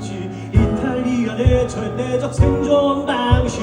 없지 이탈리아의 절대적 생존 방식.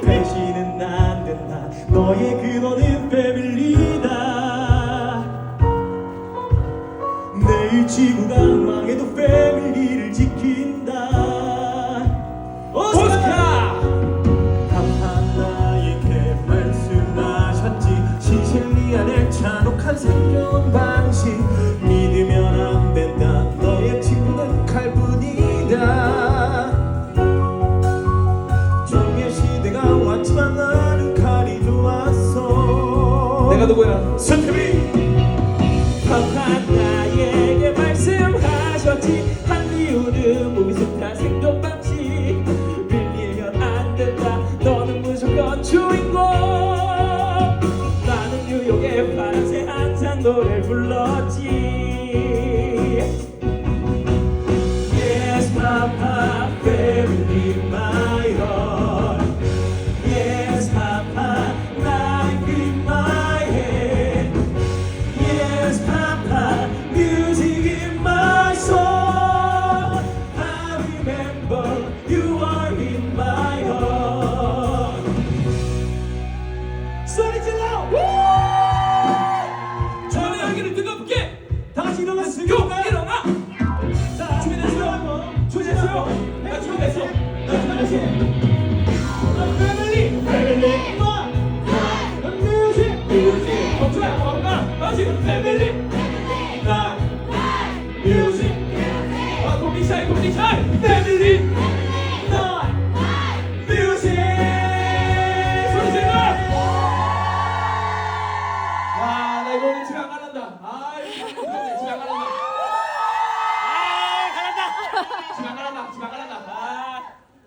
배신은 안 된다. 너의 근원은 패밀리다. 내일 지구가 망해도 패밀리를 지킨다. 오스카! 답한 나에게 말씀하셨지. 시실리안의 잔혹한 생존 방식. 믿으면 안 돼. 내가 누구야? 커뮤니케이션 커뮤니케이션 패밀리 넌 뮤직 소리 질러. 와나 이거 오늘 집에 안 갈란다. 아 이거 오늘 집에 안 갈란다. 아 갈란다. 집에 안 갈란다 집에 안 갈란다. 아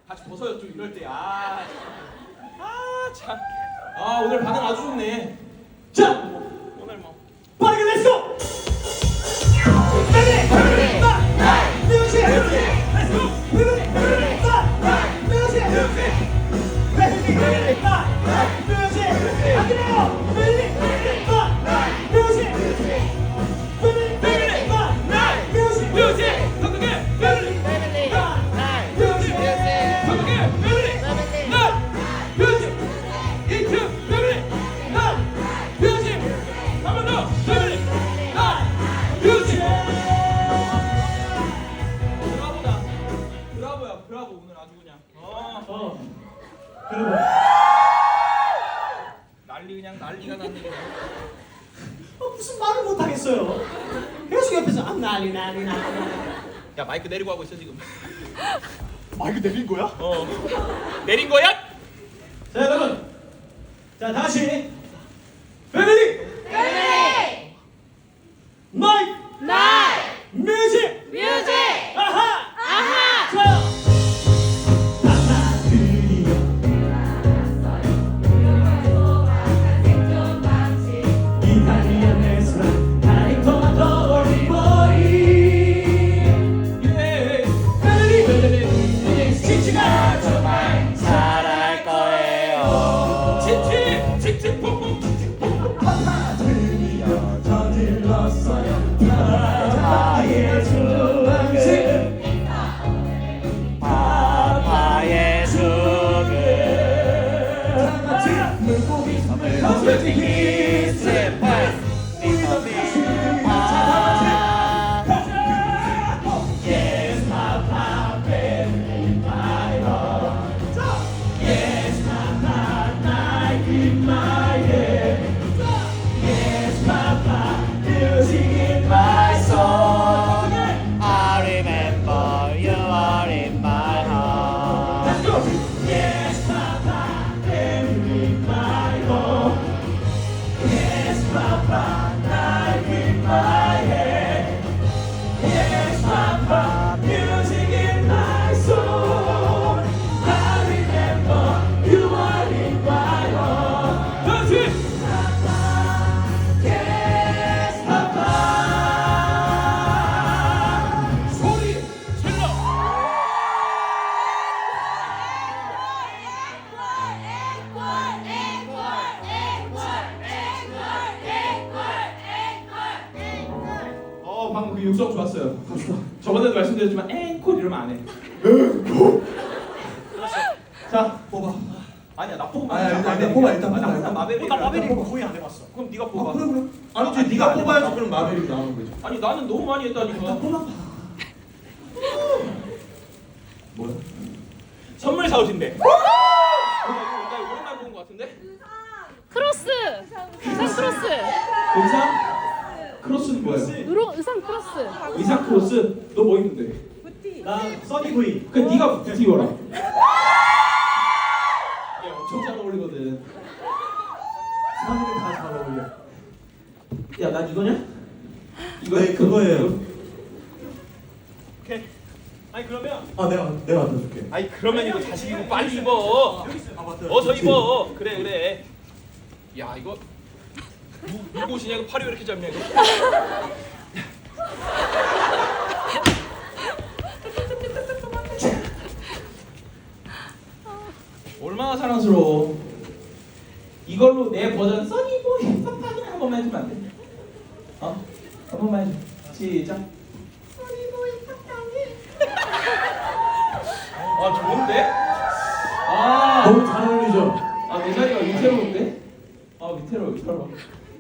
같이 벗어요 좀 이럴 때아아참아 아, 아, 오늘 반응 아주 좋네. 그냥 난리가 났는데 어, 무슨 말을 못 하겠어요. 계속 옆에서 아 난리 난리 난리. 야 마이크 내리고 하고 있어 지금 마이크 내린 거야? 어 내린 거야? 자 여러분, 자 다시 마벨이 나 마벨이 거의 안 해봤어. 그럼 네가 아 뽑아. 그래 그래. 아니, 아니지 네가 안 뽑아야지. 그럼 마벨이 나오는 거지. 아니 나는 너무 많이 했다니까. 뽑아봐. 뭐야? 선물 사오신대. 나 이거 오랜만에 본것 같은데? 크로스. 의상 크로스. 의상? 크로스는 뭐야? 의로, 의상 크로스. 의상 크로스? 너 뭐 입는데? 나 써니 부이. 그 네가 부티 입어라. 야 난 이거냐? 이거 네, 그거예요. 오케이. 아니 그러면 아 내가 내가 갖다 줄게. 아니 그러면 이거 자식 이거 빨리 입어. 아 맞다. 어서 입어. 그래 그래. 야 이거 누 누구 옷이냐? 이거 팔이 왜 이렇게 짧냐 이거? 얼마나 사랑스러워. 이걸로 내 버전 써니보이 한 번만 해주면 안 돼? 어? 한 번만. 시작. 아 좋은데? 아 너무 잘 어울리죠. 아, 내 자리가 위태로운데? 아, 위태로워, 위태로워.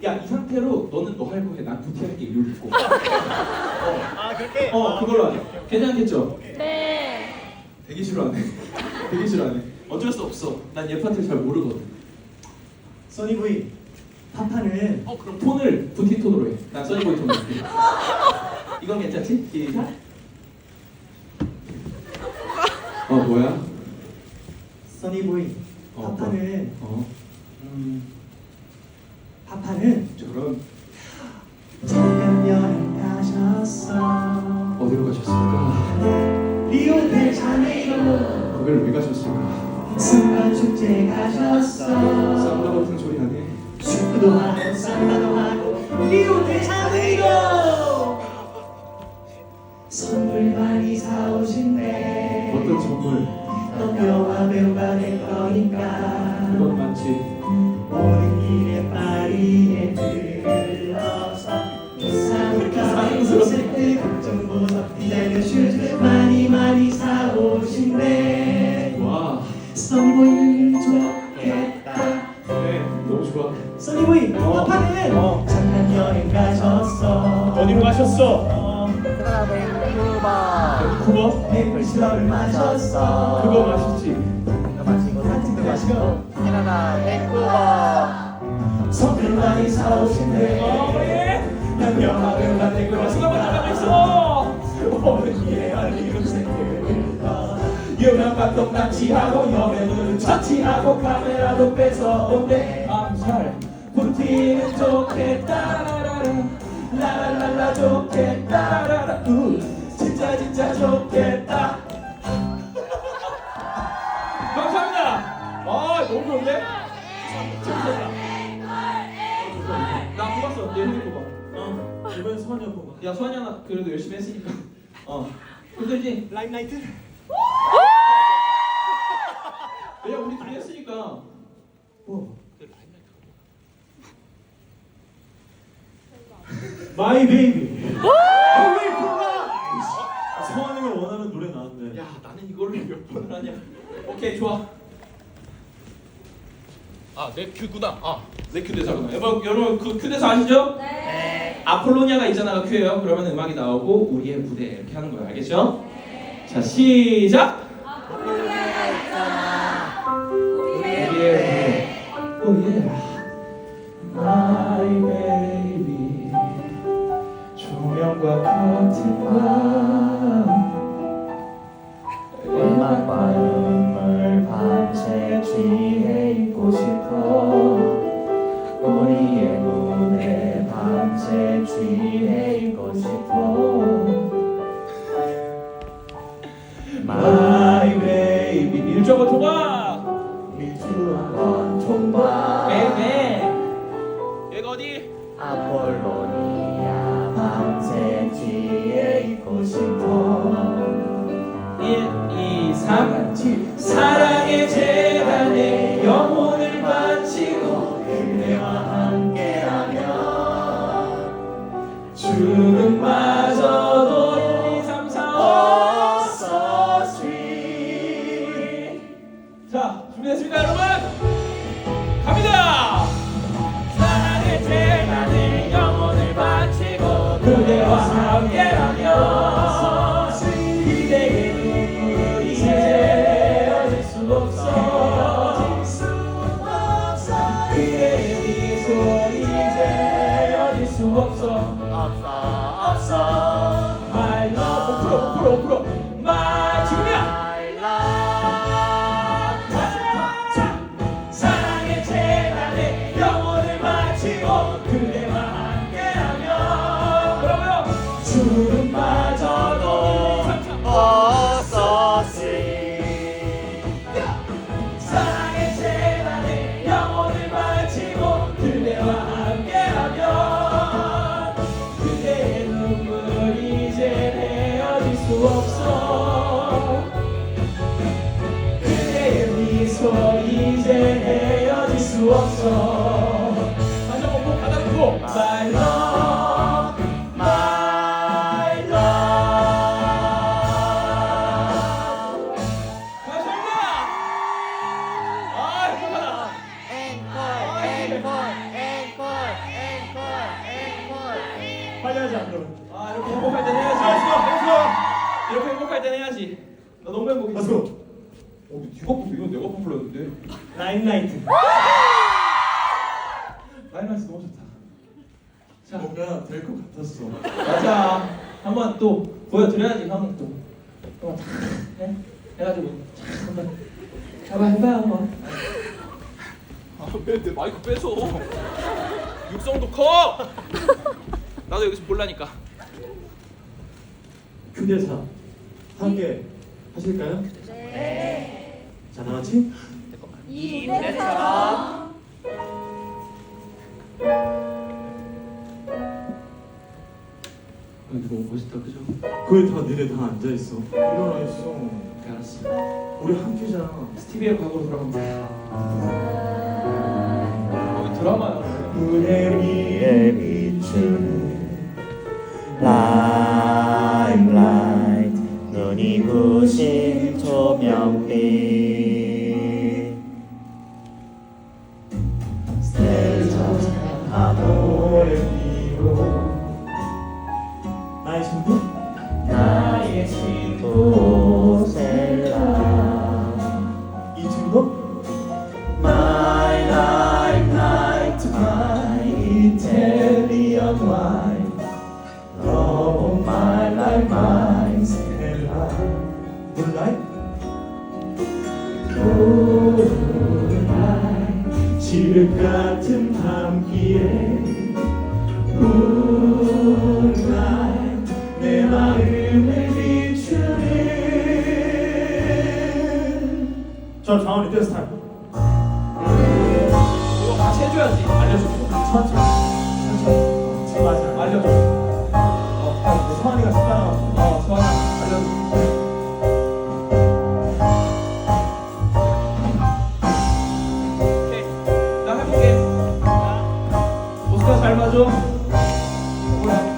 야, 이 상태로 너는 너 할 거에 난 부티 할게, 이걸 듣고. 아 그렇게. 어, 그걸로 하자. 괜찮겠죠? 네. 되게 싫어하네. 되게 싫어하네. 어쩔 수 없어. 난 얘 파트를 잘 모르거든. 써니 부이. 파파는 어, 그럼 톤을 부티 톤으로 해. 난 써니보이 톤으로 할게. 이건 괜찮지? 시작. 어, 뭐야? 써니 부이. 어, 파파는 어, 음. 파파는 저런. 잠깐 여행 가셨어. 어디로 가셨습니까? 리오데자네이로 거기를 왜 가셨을까? 삼가 축제 가셨어. 쌈바 같은 소리 나네. 축구도 하고 삼바도 하고 리오데자네이로 선물 많이 사오신대. 어떤 선물? 넌 영화 배우 감독 납치하고 여배우는 처치하고 카메라도 뺏어온대 암살. 부티는 좋겠다 라라라 라라라라 좋겠다 라라 우 진짜 진짜 좋겠다 감사합니다. 아, 너무 좋은데? 나 뽑았어. 얘 형이 뽑아. 어 이번엔 선이 뽑아. 야, 수환이 하나 그래도 열심히 했으니까. 어. 힘들지? 라임라이트 왜냐, 우리 둘이 했으니까. 뭐? 마이 베이비 성환이가 원하는 노래 나왔네. 야, 나는 이걸로 몇 번을 하냐. 오케이, 좋아. 아, 내 큐구나. 아, 내 큐대사구나. 여러분, 여러분 그 큐대사 아시죠? 네. 아폴로니아가 있잖아요, 큐예요. 그러면 음악이 나오고 우리의 무대 이렇게 하는 거예요. 알겠죠? 자, 시작. 우리의 무대. 오 예. My baby 커 빨리 하자 그러면. 아 이렇게 행복할 땐 해야지. 이렇게 행복할 땐 해야지. 나 너무 행복해. go. 어, 네가 뽑 이건 내가 뽑으려는데. 라임라이트. 라이너스 너무 좋다. 자. 뭔가 될 것 같았어. 맞아. 한번 또 보여드려야지 형이 또. 한번 탁 해? 해가지고 탁 한번. 해봐 해봐 한번. 아왜 내 마이크 뺏어? 육성도 커 나도 여기서 볼라니까 휴대사 함께 하실까요? 네. 자 나같이 이때처럼 근데 너무 멋있다 그죠? 거기 다 니네 다 앉아 있어. 일어나 있어. 오케이 알았어 우리 함께잖아. 스티비의 과거로 돌아가면 돼 여기 드라마야 무대 위에 비추는 라임라이트 눈이 부신 조명빛 지륵 같은 밤길에 Moonlight 내 마음을 비추는 저 장원이 댄스 타임. 이거 같이 해줘야지 천천히. 천천히. 모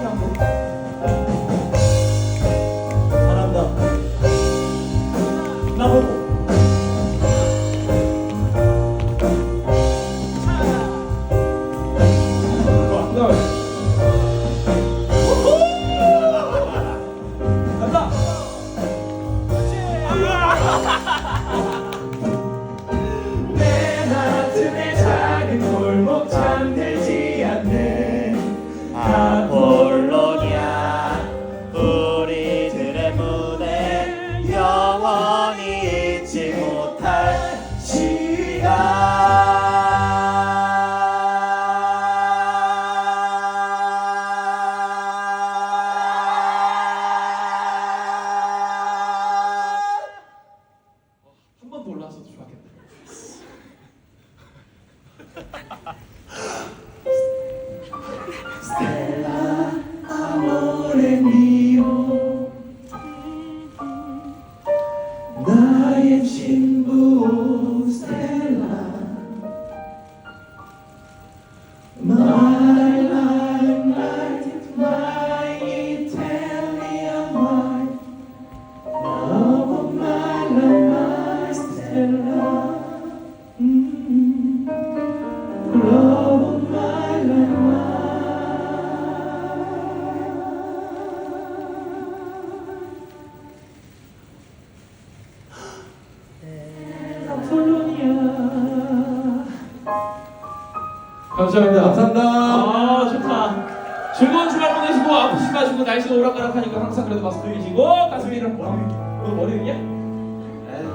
감사합니다. 감사합니다. 아 좋다. 즐거운 주말 보내시고 아프지 마시고 날씨가 오락가락하니까 항상 그래도 마스크 위시고 가슴 위를 오늘 월요일이야? 에이.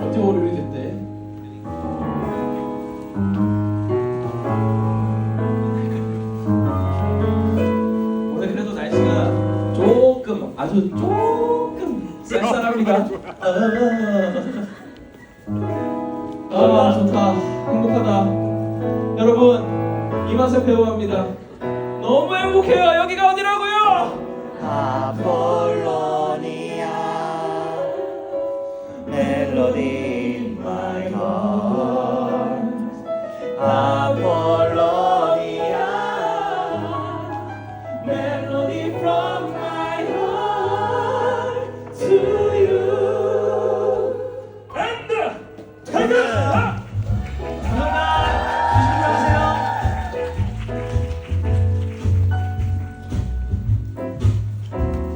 언제 월요일이 됐대? 오늘 그래도 날씨가 조금 아주 조금 쌀쌀합니다. 아, 아 좋다 행복하다. 여러분 이맛에 배우합니다. 너무 행복해요. 여기가 어디라고요? 아폴로니아. 멜로디 my heart 아폴로니아